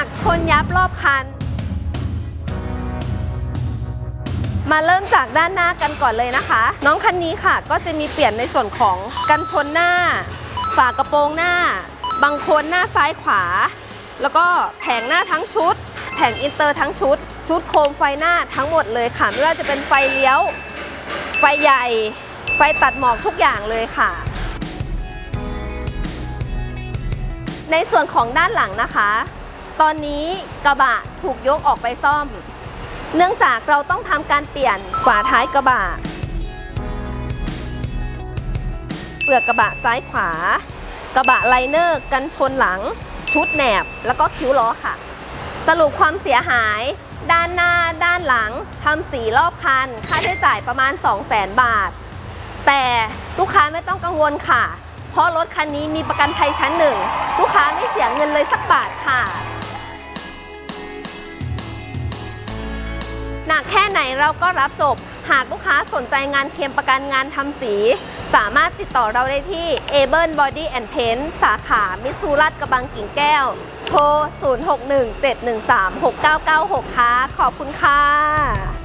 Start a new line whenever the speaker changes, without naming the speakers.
ากชนยับรอบคัน มาเริ่มจากด้านหน้ากันก่อนเลยนะคะ น้องคันนี้ค่ะ ก็จะมีเปลี่ยนในส่วนของกันชนหน้า ฝากระโปรงหน้าบางโคนหน้าซ้ายขวา แล้วก็แผงหน้าทั้งชุด แผงอินเตอร์ทั้งชุด ชุดโคมไฟหน้าทั้งหมดเลยค่ะ ไม่ว่าจะเป็นไฟเลี้ยว ไฟใหญ่ ไฟตัดหมอกทุกอย่างเลยค่ะในส่วนของด้านหลังนะคะ ตอนนี้กระบะถูกยกออกไปซ่อม เนื่องจากเราต้องทำการเปลี่ยนฝาท้ายกระบะเปลือกกระบะซ้ายขวา กระบะไลเนอร์กันชนหลัง ชุดแหนบ แล้วก็คิ้วล้อค่ะ สรุปความเสียหาย ด้านหน้าด้านหลังทำสีรอบคัน ค่าใช้จ่ายประมาณ 2 0 0 0 0 0 บาท แต่ลูกค้าไม่ต้องกังวลค่ะ เพราะรถคันนี้มีประกันภัยชั้นหนึ่งลูกค้าไม่เสียเงินเลยสักบาทค่ะากแค่ไหนเราก็รับจบ หากลูกค้าสนใจงานเคลมประกันงานทำสี สามารถติดต่อเราได้ที่ a b l e Body and Paint สาขามิสซูรัตกระบังกิ่งแก้ว โทร 0617136996 ค่ะ ขอบคุณค่ะ